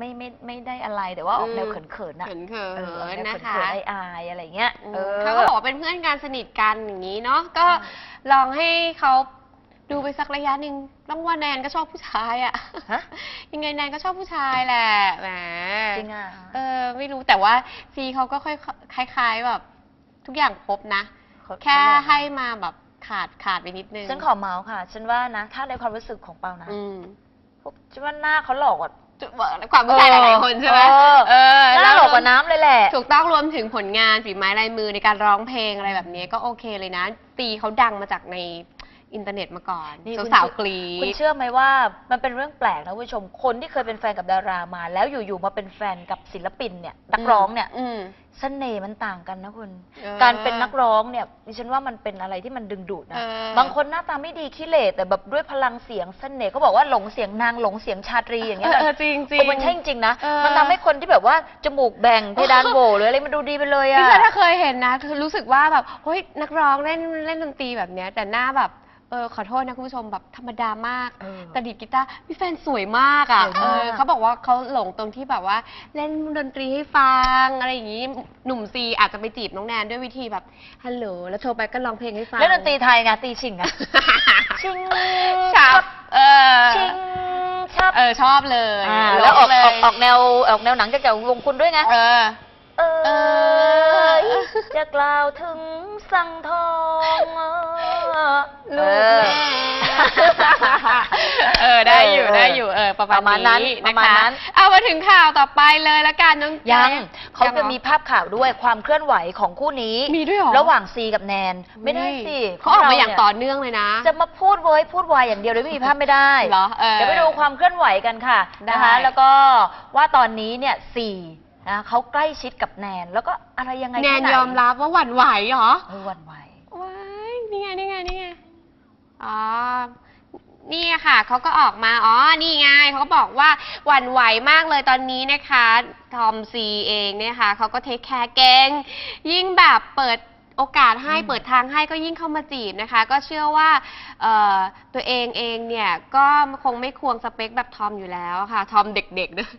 ไม่ไม่ไม่ได้อะไรแต่ว่าออกแนวอืมเขินๆนะเขินเขิเออออกนแนวนะเขิคะนๆอายๆอะไรเงี้ยอืมเออ เขาก็บอกว่าเป็นเพื่อนกันสนิทกันอย่างนี้เนาะก็ใช่ลองให้เขาดูไปสักระยะหนึ่งต้องว่าแนนก็ชอบผู้ชายอะ ฮะยังไงแนนก็ชอบผู้ชายแหละแหม จริงอะเออไม่รู้แต่ว่าซีเขาก็ค่อยคล้ายๆแบบ ทุกอย่างครบนะ เขาแค่เขาบอกให้มาแบบขาดขาดไปนิดนึงฉันขอเมาส์ค่ะ ฉันว่านะ ถ้าในความรู้สึกของเปานะอืม พวกฉันว่าหน้าเขาหลอกกว่า ความผู้ชายหลายๆคนใช่ไหมเออเออหน้าหลอกกว่าน้ำเลยแหละ ถูกต้องรวมถึงผลงานฝีไม้ลายมือในการร้องเพลงอะไรแบบนี้ก็โอเคเลยนะ ตีเขาดังมาจากในอินเทอร์เน็ตมาก่อนนี่คุณ สาวเชื่อๆกรี๊คุณดเชื่อไหมว่ามันเป็นเรื่องแปลกนะคุณผู้ชม คนที่เคยเป็นแฟนกับดารามา แล้วอยู่ๆมาเป็นแฟนกับศิลปินเนี่ยนักร้องเนี่ย อืมเสน่ห์มันต่างกันนะคุณ เออการเป็นนักร้องเนี่ยดิฉันว่ามันเป็นอะไรที่มันดึงดูดนะ เออ บางคนหน้าตาไม่ดีขี้เหร่แต่แบบด้วยพลังเสียงเสน่ห์เขาบอกว่าหลงเสียงนางหลงเสียงชาตรีอย่างเงี้ยเออจริงจริเอองมันใช่จริงๆนะ เออ มันทำให้คนที่แบบว่าจมูกแบ่งเพดานโหวหรืออะไรมันดูดีไปเลยพี่อะเชอถ้าเคยเห็นนะคือรู้สึกว่าแบบเฮ้ยนักร้องเล่นเล่นดนตรีแบบเนี้ยแต่หน้าแบบ เออขอโทษนะคุณผู้ชมแบบธรรมดามาก เออแต่ดีดกีตาร์พี่แฟนสวยมากอะสวยมากเออเขาบอกว่าเขาหลงตรงที่แบบว่า เล่นดนตรีให้ฟังอะไรอย่างนี้หนุ่มซีอาจจะไปจีบน้องแนนด้วยวิธีแบบฮัลโหลแล้วโทรไปก็ร้องเพลงให้ฟังเล่นดนตรีไทยไงตีชิงอะ ชิงชับเออชิงชับเออชอบเลยอ่าแล้วออกเลยออกออกแนวออกแนวหนังจากจากวงคุณด้วยไงเออ เอเอ ออจะกล่าวถึงสังทองลูกแม่เออได้อยู่ได้อยู่เออประประมามาณณนั้นนี้ปนะระมาณคะนั้น เอามาถึงข่าวต่อไปเลยละกันน้องยังแจ๊คเขายังเหรจะอมีภาพข่าวด้วยความเคลื่อนไหวของคู่นี้มีด้วยเหรอ ระหว่างซีกับแนน ไม่ได้สิเขาออกมาอย่างต่อเรเนื่องเลยนะเนี่ยจะมาพูดเว้ยพูดวายอย่างเดียวเลยไม่มีภาพไม่ได้เหรอเออเดี๋ยวไปดูความเคลื่อนไหวกันค่ะได้นะคะ แล้วก็ว่าตอนนี้เนี่ยสี่ นะเขาใกล้ชิดกับแนน แล้วก็อะไรยังไงแนนที่ไหยอมรับว่าหวั่นไหวเหรอเออหวันไหว ว้ายนี่ไงนี่ไงนี่ไงอ๋อนี่ค่ะเขาก็ออกมาอ๋อนี่ไงเขาก็บอกว่าหวั่นไหวมากเลยตอนนี้นะคะทอมซีเองเนี่ยค่ะเขาก็เทคแคร์เก่งยิ่งแบบเปิด โอกาสให้อืมเปิดทางให้ก็ยิ่งเข้ามาจีบนะคะ ก็เชื่อว่าเอ่อตัวเองเองเนี่ยก็คงไม่ควงสเปคแบบทอมอยู่แล้วค่ะ ทอมเด็กๆด้วย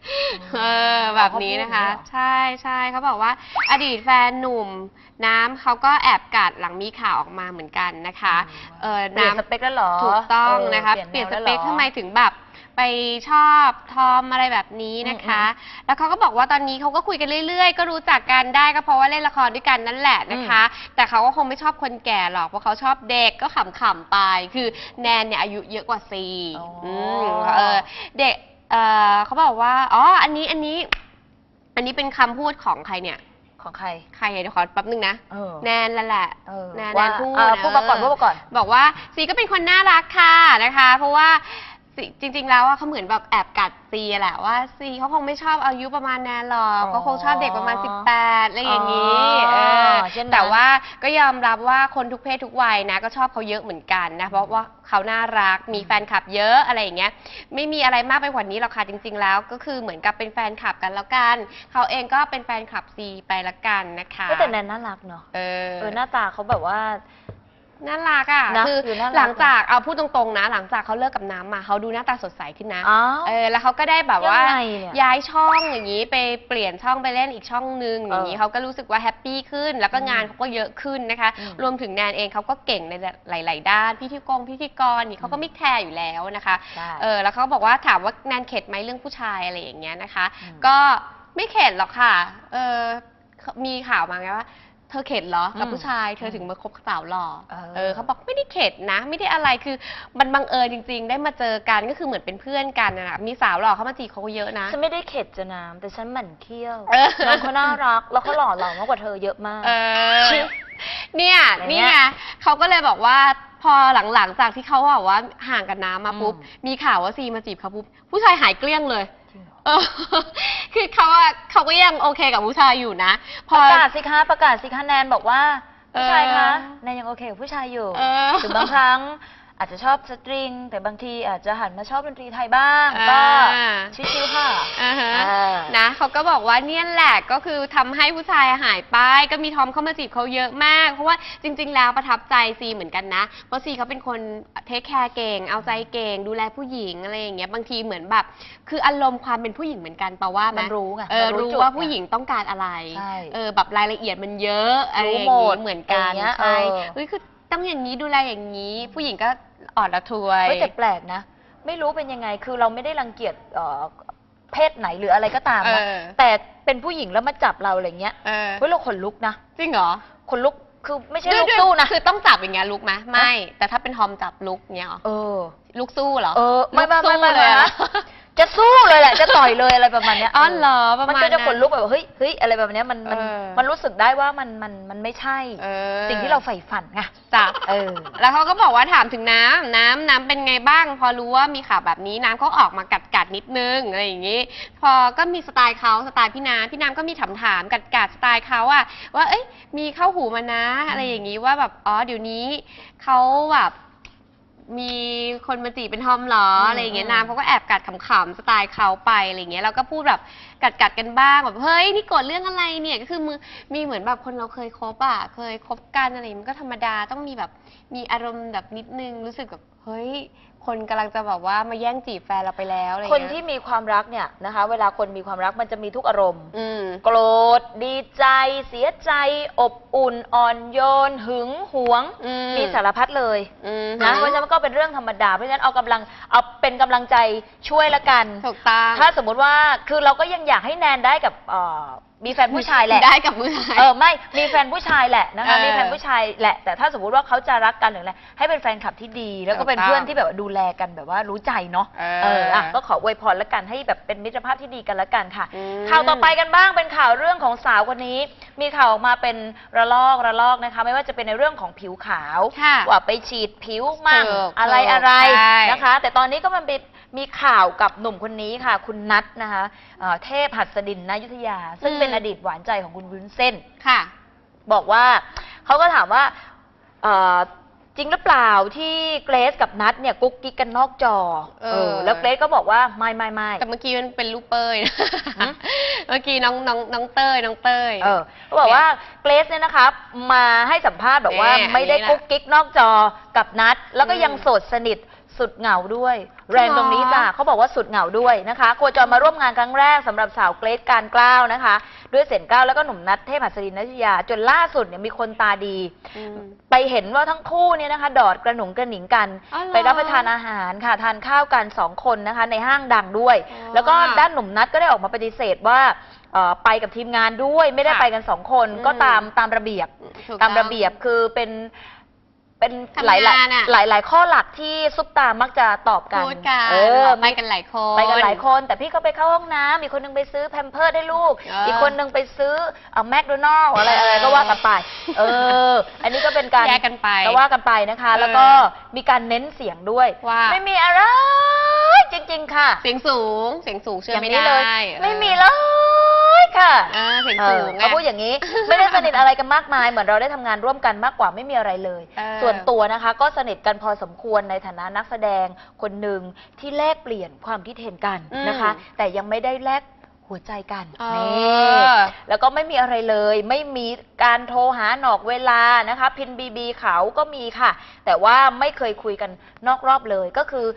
เออแบบนี้นะคะ ใช่ใช่เขาบอกว่าอดีตแฟนหนุ่มน้ำเขาก็แอบกัดหลังมีข่าวออกมาเหมือนกันนะคะเออเปลี่ยนน้ำสเปคแล้วเหรอถูกต้องเนะคะ เปลี่ยนสเปคแวแล้วหรอทำไมถึงแบบ ไปชอบทอมอะไรแบบนี้นะคะ แล้วเขาก็บอกว่าตอนนี้เขาก็คุยกันเรื่อยๆ ก็รู้จักกันได้ก็เพราะว่าเล่นละครด้วยกันนั่นแหละนะคะ แต่เขาก็คงไม่ชอบคนแก่หรอกเพราะเขาชอบเด็กก็ขำๆไป คือแนนเนี่ยอายุเยอะกว่าซีอ๋ออื มเออเด็กเออเขาบอกว่าอ๋ออันนี้อันนี้ อันนี้เป็นคำพูดของใครเนี่ย ของใคร ใครเดี๋ยวขอแป๊บนึงนะ เออแนนนั่นแหละ เออแนนว่าแนนพูดเออพูดมาก่อนเออพูดมาก่อน บอกว่าซีก็เป็นคนน่ารักค่ะนะคะ เพราะว่า ซีจริง ๆ แล้วอะเขาเหมือนแบบแอบกัดซีแหละว่าซีเขาคงไม่ชอบอายุประมาณแนนหรอกอ๋อเขาคงชอบเด็กประมาณ 18อะไรอย่างนี้อ๋อเออเช่นนั้น แต่ว่าก็ยอมรับว่าคนทุกเพศทุกวัยนะ ก็ชอบเขาเยอะเหมือนกันนะ เพราะว่าเขาน่ารักมีแฟนคลับเยอะอะไรอย่างเงี้ย ไม่มีอะไรมากไปกว่านี้หรอกค่ะจริง ๆ แล้ว ก็คือเหมือนกับเป็นแฟนคลับกันแล้วกันเขาเองก็เป็นแฟนคลับซีไปละกันนะคะเฮ้ยแต่แนนน่ารักเนาะเออ เออหน้าตาเขาแบบว่า น่ารักอะนะคือคือน่ารักหลังจากเอาพูดตรงๆนะ หลังจากเขาเลิกกับน้ำมาเขาดูหน้าตาสดใสขึ้นนะอ้าวเออแล้วเขาก็ได้แบบว่า ยังไงเนี่ยย้ายช่องอย่างนี้ไปเปลี่ยนช่องไปเล่นอีกช่องนึงอย่างนี้เออเขาก็รู้สึกว่าแฮปปี้ขึ้น แล้วก็อืมงานเขาก็เยอะขึ้นนะคะ อืมรวมถึงแนนเองเขาก็เก่งในหลาย ๆ ด้านพิธีกรพิธีกรนี่เขาก็ไม่แคร์อยู่แล้วนะคะใช่ เออแล้วเขาบอกว่าถามว่าแนนเข็ดไหมเรื่องผู้ชายอะไรอย่างเงี้ยนะคะ อืม ก็ไม่เข็ดหรอกค่ะ เออมีข่าวมาไงว่า เธอเข็ดเหรอ กับอืมผู้ชาย เธอถึงมาคบสาวหล่อเออเออเขาบอกไม่ได้เข็ดนะ ไม่ได้อะไรคือมันบังเอิญจริง ๆ ได้มาเจอกันก็คือเหมือนเป็นเพื่อนกันนะมีสาวหล่อเข้ามาจีบเขาก็เยอะนะ ฉันไม่ได้เข็ดจะน้ำแต่ฉันหมั่นเคี้ยวเออน้องเขาน่ารัก แล้วเขาหล่อเหลามากกว่าเธอเยอะมากเออชิเนี่ยอย่างเงี้นี่ยไงเขาก็เลยบอกว่าพอหลังๆจากที่เขาบอกว่าห่างกันน้ำมาปุ๊บอืมมีข่าวว่าซีมาจีบเขาปุ๊บผู้ชายหายเกลี้ยงเลย จริงเหรอเออคือเขาอะเขาก็ยังโอเคกับผู้ชายอยู่นะ พปอ ระกาศสิคะประกาศสิคะแนนบอกว่าเออผู้ชายคะแนนยังโอเคกับผู้ชายอยู่เออ ถึงบางครั้ง อาจจะชอบสตริง แต่บางทีอาจจะหันมาชอบดนตรีไทยบ้าง ก็อ่า ชิวๆค่ะอ่าฮะอ่า นะเขาก็บอกว่าเนี่ยแหละก็คือทำให้ผู้ชายหายไป ก็มีทอมเข้ามาจีบเขาเยอะมาก เพราะว่าจริง ๆ แล้วประทับใจซีเหมือนกันนะ เพราะซีเขาเป็นคนเทคแคร์เก่ง เอาใจเก่ง ดูแลผู้หญิงอะไรอย่างเงี้ยบางทีเหมือนแบบ คืออารมณ์ความเป็นผู้หญิงเหมือนกันแปลว่าไหมันรู้ไงเออมันรู้รู้จุดว่าไงผู้หญิงต้องการอะไรใช่เออแบบรายละเอียดมันเยอะอะไรอย่างรู้หมงี้ดเหมือนกันอย่างเงี้ยใช่เออ เฮ้ยคือ ต้องอย่างนี้ดูแลอย่างนี้ ผู้หญิงก็อ่อนละทวย เฮ้ยแต่แปลกนะ ไม่รู้เป็นยังไงคือเราไม่ได้รังเกียจเอ่อเพศไหนหรืออะไรก็ตามนะเออ แต่เป็นผู้หญิงแล้วมาจับเราอะไรเงี้ยเออเฮ้ยเราขนลุกนะจริงเหรอขนลุกคือไม่ใช่ด้วยลุกด้วยสู้นะ คือต้องจับอย่างเงี้ยลุกไหมไม่ แต่ถ้าเป็นทอมจับลุกเงี้ยเหรอเออ ลุกสู้เหรอ เออ ไม่ไม่ไม่ไม่ลุกสู้เลยนะอะ จะสู้เลยแหละจะต่อยเลยอะไรประมาณเนี้ยอ๋อเหรอประมันมาณก็จะขนลุกนั้นแบบเฮ้ยเฮ้ยอะไรแบบเนี้ยมันมันเออ มันรู้สึกได้ว่ามันมันมันไม่ใช่ เออสิ่งที่เราใฝ่ฝันไงจ้ะเออ แล้วเขาก็บอกว่าถามถึงน้ำน้ำน้ำเป็นไงบ้าง พอรู้ว่ามีข่าวแบบนี้น้ำเขาออกมากัดกัดๆนิดนึงอะไรอย่างนี้ พอก็มีสไตล์เขาสไตล์พี่น้ำพี่น้ำก็มีถามถามกัดกัดๆสไตล์เขาอะว่าเอ้ยมีเข้าหูมานะ อะไรอย่างนี้ว่าแบบอ๋อเดี๋ยวนี้เขาแบบ มีคนมาจีบเป็นทอมเหรออืมอะไรอย่างเงี้ยอืมน้ำเขาก็แอบกัดขำๆสไตล์เขาไปอะไรอย่างเงี้ยเราก็พูดแบบกัดกัดๆกันบ้างแบบเฮ้ยนี่โกรธเรื่องอะไรเนี่ยก็คือมือมีเหมือนแบบคนเราเคยคบอะเคยคบกันอะไรอย่างงี้มันก็ธรรมดาต้องมีแบบมีอารมณ์แบบนิดนึงรู้สึกแบบเฮ้ย คนกำลังจะแบบว่ามาแย่งจีบแฟนเราไปแล้วอะไรคนเงี้ยที่มีความรักเนี่ยนะคะ เวลาคนมีความรักมันจะมีทุกอารมณ์ อืม โกรธ ดีใจ เสียใจ อบอุ่น อ่อนโยน หึง หวง อืม มีสารพัดเลยอืมนะ เพราะฉะนั้นมันก็เป็นเรื่องธรรมดา เพราะฉะนั้นเอากำลัง เอาเป็นกำลังใจช่วยละกัน ถูกต้อง ถ้าสมมุติว่า คือเราก็ยังอยากให้แนนได้กับเอ่อ มีแฟนผู้ชายแหละ ได้กับมือชาย เออไม่มีแฟนผู้ชายแหละนะคะเออมีแฟนผู้ชายแหละ แต่ถ้าสมมุติว่าเขาจะรักกันหรืออะไรให้เป็นแฟนคลับที่ดี แล้วก็เป็นถูกต้องเพื่อนที่แบบว่าดูแลกันแบบว่ารู้ใจเนาะเออเอออะก็ขออวยพรละกันให้แบบเป็นมิตรภาพที่ดีกันละกันค่ะ อืมข่าวต่อไปกันบ้างเป็นข่าวเรื่องของสาวคนนี้ มีข่าวออกมาเป็นระลอกระลอกนะคะ ไม่ว่าจะเป็นในเรื่องของผิวขาวค่ะว่าไปฉีดผิวมั่งถูกอะไรถูกอะไรใช่ นะคะ แต่ตอนนี้ก็มันเป็น มีข่าวกับหนุ่มคนนี้ค่ะ คุณนัทนะคะเอ่อเทพหัสดินนายุทธยา ซึ่งเป็นอดีตหวานใจของคุณวุ้นเส้น ค่ะ บอกว่าเขาก็ถามว่าเอ่อจริงหรือเปล่าที่เกรซกับนัทเนี่ยกุ๊กกิ๊กกันนอกจอเออ แล้วเกรซก็บอกว่าไม่ไม่ไม่ แต่เมื่อกี้มันเป็นลูกเป้ยนะหืม เมื่อกี้น้องน้องน้องเต้ยน้องเต้ย เออเขาบอกว่าเกรซเนี่ยนะครับ มาให้สัมภาษณ์บอกว่าเนี่ยไม่ได้อันนี้แหละกุ๊กกิ๊กนอกจอกับนัทแล้วก็อืมยังโสดสนิทสุดเหงาด้วยจริงเหรอ แรงตรงนี้จ้ะเขาบอกว่าสุดเหงาด้วยนะคะโคจรมาร่วมงานครั้งแรกสำหรับสาวเกรซการกล้าวนะคะ ด้วยเสียงก้าวแล้วก็หนุ่มนัทเทพหัสดินนัทยา จนล่าสุดเนี่ยมีคนตาดี อืม ไปเห็นว่าทั้งคู่เนี่ยนะคะ ดอดกระหนุงกระหนิงกัน อ๋อเหรอไปรับประทานอาหารค่ะทานข้าวกันสองคนนะคะ ในห้างดังด้วย อ๋อแล้วก็ด้านหนุ่มนัทก็ได้ออกมาปฏิเสธว่าเอ่อไปกับทีมงานด้วยไม่ได้ค่ะไปกันสองคนอืมก็ตามตามระเบียบ ถูกตามอง ระเบียบคือเป็น เป็นทำหลายหลายงานอะ หลายหลายข้อหลักที่ซุปตามักจะตอบกันพูดกันเออไปกันหลายคน ไปกันหลายคน แต่พี่เขาไปเข้าห้องน้ำมีคนหนึงไปซื้อแพมเพิร์ดให้ลูก เอออีอีกคนหนึงไปซื้อเอาแมคโดนัลล์อะไรอะไรก็ว่ากันไป เออ อันนี้ก็เป็นการแยกกันไปก็ว่ากันไปนะคะ เออแล้วก็มีการเน้นเสียงด้วยว่า ไม่มีอะไรจริง ๆ ค่ะเสียงสูง เสียงสูงเชื่ออย่างไม่นี้ได้เลยออไม่มีเลยค่ะ เออเสียงเอสูองไง เขาพูดอย่างนี้ ไม่ได้สนิทอะไรกันมากมาย เหมือนเราได้ทำงานร่วมกันมากกว่าไม่มีอะไรเลย เออส่วนตัวนะคะ ก็สนิทกันพอสมควรในฐานะนักแสดงคนหนึ่งที่แลกเปลี่ยนความคิดเห็นกันนะคะ แต่ยังไม่ได้แลกหัวใจกันเออนี่แล้วก็ไม่มีอะไรเลย ไม่มีการโทรหาหนอกเวลานะคะ พินบีบีเขาก็มีค่ะ แต่ว่าไม่เคยคุยกันนอกรอบเลยก็คือ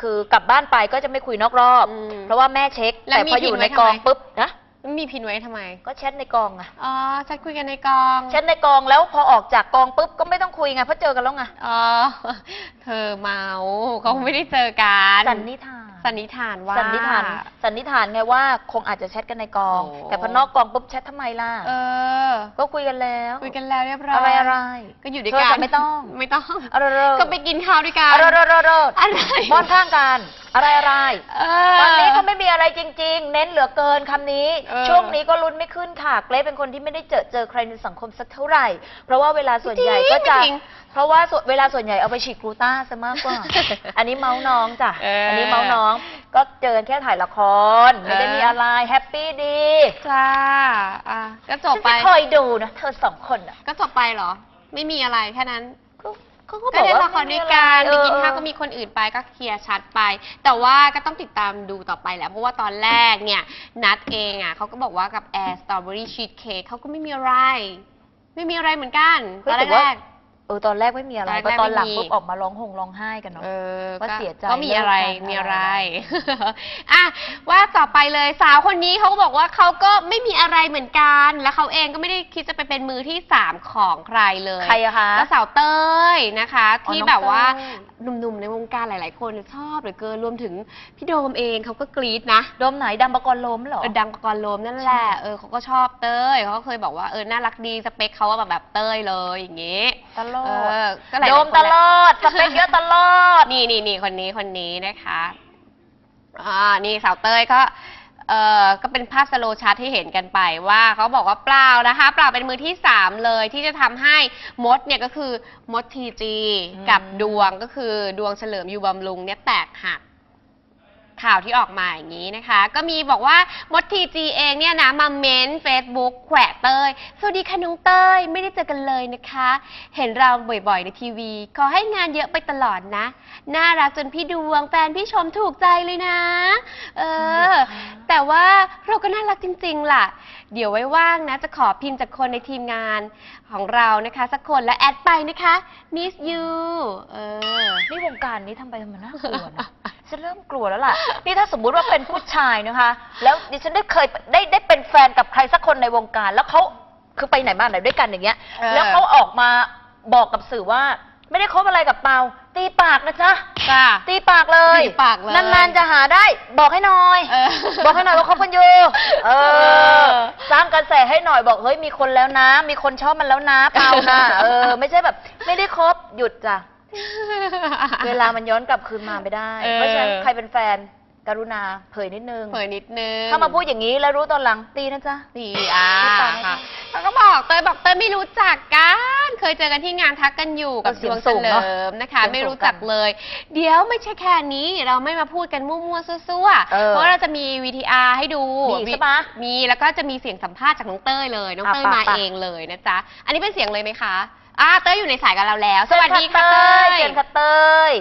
คือกลับบ้านไปก็จะไม่คุยนอกรอบอืมเพราะว่าแม่เช็คแล้วแต่มีพออยู่พินไว้ในกองทำไมปุ๊บนะ มีพินไว้ทำไม ก็แชทในกองอะอ๋อแชทคุยกันในกอง แชทในกองแล้วพอออกจากกองปุ๊บก็ไม่ต้องคุยไงเพราะเจอกันแล้วไง อ๋อ เธอเมาเขาไม่ได้เจอกันสันนิษฐาน สันนิษฐานว่า สันนิษฐานสันนิษฐานไงว่าคงอาจจะแชทกันในกอง โอ้ แต่พอนอกกองปุ๊บแชททำไมล่ะ เออ ก็คุยกันแล้ว คุยกันแล้วเรียบร้อยอะไรอะไรก็อยู่ด้วยเธอกัจะนไม่ต้อง ไม่ต้อง อะไรเรอก็ไปกินข้าวด้วยกัน อะไรเรอเรอเรออะไรบ้อนข้างกัน อะไรอะไรเออ ตอนนี้ก็ไม่มีอะไรจริง ๆ เน้นเหลือเกินคำนี้ เออ ช่วงนี้ก็ลุ้นไม่ขึ้นค่ะ เกรซเป็นคนที่ไม่ได้เจอเจอใครในสังคมสักเท่าไหร่ เพราะว่าเวลาส่วนใหญ่ก็จะจริง เพราะว่าส่วนเวลาส่วนใหญ่เอาไปฉีดกลูต้าซะมากกว่า อันนี้เมาส์น้องจ้ะ เอออั อันนี้เมาส์น้อง ก็เจอแค่ถ่ายละคร ไม่ได้เออมีอะไรแฮปปี้ดีจ้าอะก็จบฉันไป จะคอยดูนะเธอสองคนอะก็จบไปเหรอ ไม่มีอะไรแค่นั้น ก็ก็เขาก็บก็อกเล่นว่าละครด้วยกันไปเออกินข้าวเออก็มีคนอื่นไปก็เคลียร์ชัดไป แต่ว่าก็ต้องติดตามดูต่อไปแหละเพราะว่าตอนแรกเนี่ย นัดเองอะเขาก็บอกว่ากับแอร์สตรอเบอรี่ชีสเค้กเขาก็ไม่มีอะไร ไม่มีอะไรเหมือนกันตอนแรก เออตอนแรกไม่มีอะไรตอนแรกพอตอนหลังไม่มี ปุ๊บออกมาร้องหงร้องไห้กันเนาะ เออว่าก็เสียใจก็มีอะไรเลิกกันมีอะไรอะไร อะว่าต่อไปเลยสาวคนนี้เขาก็บอกว่าเขาก็ไม่มีอะไรเหมือนกัน แล้วเขาเองก็ไม่ได้คิดจะไปเป็นมือที่สามของใครเลยใครอะคะก็สาวเต้ยนะคะอ๋อที่น้องแบบว่าเต้ย หนุ่มๆ ในวงการหลายๆ คนชอบเหลือเกินรวมถึงพี่โดมเองเขาก็กรี๊ดนะโดมไหนดังประกรณ์ล้มเหรอ เออดังประกรณ์โลมนั่นแหละเออเขาก็ชอบเต้ยเขาก็เคยบอกว่าเออน่ารักดีสเปคเขาว่าแบบแบบเต้ยเลยอย่างงี้ตลอเอดอก็หลายๆโดมคนตแหละลอดสเปคเยอะตลอด นี่นี่นี่คนนี้คนนี้นะคะ อ่า นี่สาวเต้ยก็ เออก็เป็นภาพสโลว์ชัดที่เห็นกันไปว่าเขาบอกว่าเปล่านะคะเปล่าเป็นมือที่สามเลยที่จะทำให้มดเนี่ยก็คือมดทีจีอืมกับดวงก็คือดวงเฉลิมยูบำรุงเนี่ยแตกหัก ข่าวที่ออกมาอย่างนี้นะคะ ก็มีบอกว่ามดทีจีเองเนี่ยนะมาเม้นเฟซบุ๊กแขวะเต้ยสวัสดีค่ะน้องเต้ยไม่ได้เจอกันเลยนะคะ เห็นเราบ่อยๆในทีวี ขอให้งานเยอะไปตลอดนะ น่ารักจนพี่ดวงแฟนพี่ชมถูกใจเลยนะ เออ แต่ว่าเราก็น่ารักจริง ๆ ล่ะ เดี๋ยวไว้ว่างนะ จะขอพิมพ์จากคนในทีมงานของเรานะคะ สักคนแล้วแอดไปนะคะ miss you เออ นี่วงการนี้ทำไปทำไมน่ากลัวนะ ฉันเริ่มกลัวแล้วล่ะ นี่ถ้าสมมุติว่าเป็นผู้ชายนะคะ แล้วดิฉันได้เคยได้ได้เป็นแฟนกับใครสักคนในวงการ แล้วเขาคือไปไหนมาไหนด้วยกันอย่างเงี้ย เออ แล้วเขาออกมาบอกกับสื่อว่า ไม่ได้คบอะไรกับเปาตีปากนะจ๊ะจ้าตีปากเลยตีปากเลยนานๆจะหาได้ บอกให้หน่อย เออบอกให้หน่อยว่าคบกันอยู่เอเออ อสร้างกระแสให้หน่อยบอกเฮ้ยมีคนแล้วนะ มีคนชอบมันแล้วนะเปล่านะเออ ไม่ใช่แบบ ไม่ได้คบหยุดจ้ะ เวลามันย้อนกลับคืนมาไม่ได้ เออ เพราะฉะนั้นใครเป็นแฟนกรุณาเผยนิดนึง เผยนิดนึง ถ้ามาพูดอย่างนี้แล้วรู้ตอนหลังตีนะจ๊ะ ดีอ่าพูดต่อไหมค่ะคะแล้วก็บอกเตยบอกเตยไม่รู้จักกัน เคยเจอกันที่งานทักกันอยู่กับเสีดยงวงสูเฉงลิเนอะมนะคะ เสียงสูงไม่รู้จักเลย เดี๋ยวไม่ใช่แค่นี้เราไม่มาพูดกันมั่วๆซั่วเออๆเพราะเราจะมี VTR ให้ดูมีใช่ปะมีแล้วก็จะมีเสียงสัมภาษณ์จากน้องเต้ยเลยน้องอะเต้ยปะมาปะเองเลยนะจ๊ะอันนี้เป็นเสียงเลยไหมคะ อ่าเต้ยอยู่ในสายกับเราแล้ว สวัสดีค่ะเต้เต้ยยเชิญค่ะเต้ย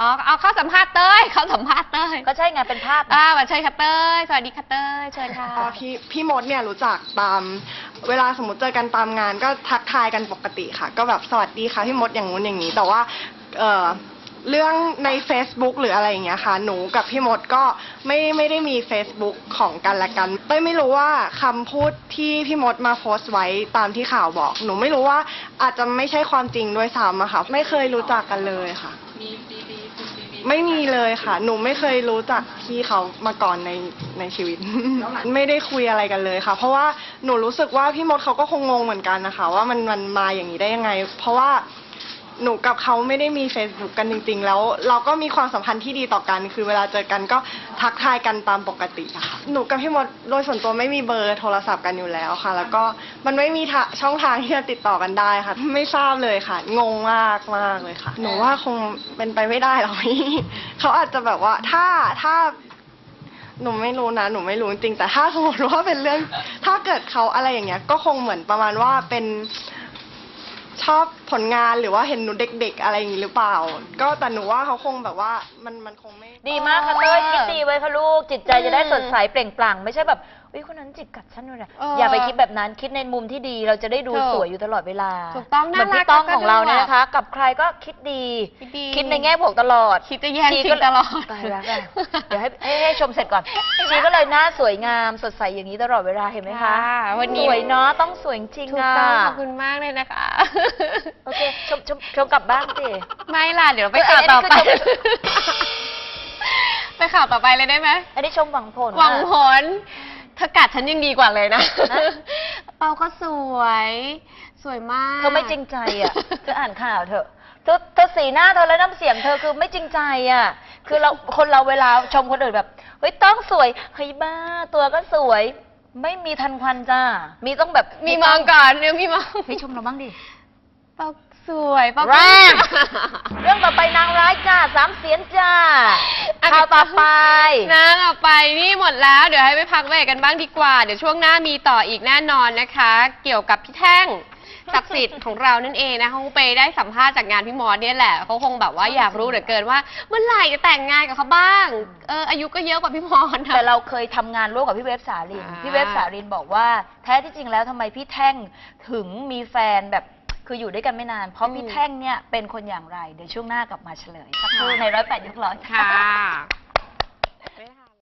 อ๋อเอาเข้าสัมภาษณ์เต้ยเข้าสัมภาษณ์เต้ยก็ใช่ไงเป็นภาพอ่ามาเชิญค่ะเต้ยสวัสดีค่ะเต้ยเชิญค่ะอ่าพี่พี่มดเนี่ยรู้จักตาม เวลาสมมติเจอกันตามงานก็ทักทายกันปกติค่ะ ก็แบบสวัสดีค่ะพี่มดอย่างงู้นอย่างนี้ แต่ว่า เอ่อ เรื่องใน Facebook หรืออะไรอย่างเงี้ยค่ะ หนูกับพี่มดก็ไม่ไม่ได้มี Facebook ของกันและกันเต้ยไม่รู้ว่าคำพูดที่พี่มดมาโพสต์ไว้ตามที่ข่าวบอก หนูไม่รู้ว่าอาจจะไม่ใช่ความจริงด้วยซ้ำอะค่ะ ไม่เคยรู้จักกันเลยค่ะไม่มีเลยค่ะ หนูไม่เคยรู้จักพี่เขามาก่อนในในชีวิต ไม่ได้คุยอะไรกันเลยค่ะ เพราะว่าหนูรู้สึกว่าพี่มดเขาก็คงงงเหมือนกันนะคะ ว่ามันมันมาอย่างนี้ได้ยังไง เพราะว่า หนูกับเขาไม่ได้มี Facebook กันจริง ๆ แล้ว เราก็มีความสัมพันธ์ที่ดีต่อกัน คือเวลาเจอกันก็ทักทายกันตามปกติอะค่ะหนูกับพี่มดโดยส่วนตัวไม่มีเบอร์โทรศัพท์กันอยู่แล้วค่ะ แล้วก็มันไม่มีทะช่องทางที่จะติดต่อกันได้ค่ะ ไม่ทราบเลยค่ะ งงมากมากเลยค่ะ หนูว่าคงเป็นไปไม่ได้หรอกพี่ เขาอาจจะแบบว่าถ้าถ้า หนูไม่รู้นะ หนูไม่รู้จริงๆแต่ถ้าสมมติว่าเป็นเรื่อง ถ้าเกิดเขาอะไรอย่างเงี้ย ก็คงเหมือนประมาณว่าเป็น ชอบผลงานหรือว่าเห็นหนูเด็ก ๆ อะไรอย่างงี้หรือเปล่า ก็แต่หนูว่าเขาคงแบบว่ามันมันคงไม่ ดีมากค่ะเต้ยเออคิดดีไว้ค่ะลูกจิตใจจะได้อืมสดใสเปล่งปลั่งไม่ใช่แบบ อุ้ยคนนั้นจิกกัดฉันเลยนะเออออย่าไปคิดแบบนั้นคิดในมุมที่ดีเราจะได้ดูถูกสวยอยู่ตลอดเวลาถูกต้องเหมือนน่ารักพี่ต้องแล้วก็ของเราเนี่ยดูนะคะ กับใครก็คิดดี คิดดี คิดในแง่บวกตลอด คิดจะแย่งชีชิก็งตลอด ตายแล้วอะเดี๋ยวให้ให้ให้ชมเสร็จก่อนชีก็เลยหน้าสวยงามสดใสอย่างนี้ตลอดเวลาเห็นไหมคะค่ะวันนี้ สวยเนาะต้องสวยจริงถูกอะต้องขอบคุณมากเลยนะคะ โอเคชมชมชมกลับบ้านสิ ไม่ล่ะ เดี๋ยวเราไปเออข่าวต่อไปอันนี้คือ ไปข่าวต่อไปเลยได้ไหมอันนี้ชมหวังผลหวังอะผล เธอกัดฉันยังดีกว่าเลยนะนะ เปาก็สวย สวยมากเธอไม่จริงใจอะ เธออ่านข่าวเถอะเธอเธอสีหน้าเธอและน้ำเสียงเธอคือไม่จริงใจอะ คือเราคนเราเวลาชมคนอื่นแบบเฮ้ยต้องสวยเฮ้ยบ้าตัวก็สวย ไม่มีทันควันจ้า มีต้องแบบมีมองก่อนเดี๋ยวมีมองเฮ้ยชมเราบ้างดิ เปา สวยเปาก็แรงเรื่องต่อไปนางร้ายจ้าสามเสียนจ้าข่าวต่อไปนะต่อไปนี่หมดแล้วเดี๋ยวให้ไปพักเบรกกันบ้างดีกว่า เดี๋ยวช่วงหน้ามีต่ออีกแน่นอนนะคะ เกี่ยวกับพี่แท่งศักดิ์สิทธิ์ของเรานั่นเองนะเขาไปได้สัมภาษณ์จากงานพี่มอสเนี่ยแหละเขาคงแบบว่าอยากรู้เหลือเกินว่า เมื่อไหร่จะแต่งงานกับเขาบ้างเอออายุก็เยอะกว่าพี่มอสนะแต่เราเคยทำงานร่วมกับพี่เวฟสาลินอ่าพี่เวฟสาลินบอกว่าแท้ที่จริงแล้วทำไมพี่แท่งถึงมีแฟนแบบ คืออยู่ด้วยกันไม่นาน เพราะพี่แท่งเนี่ยเป็นคนอย่างไร เดี๋ยวช่วงหน้ากลับมาเฉลยสักครู่ในร้อยแปดยุคร้อยค่ะ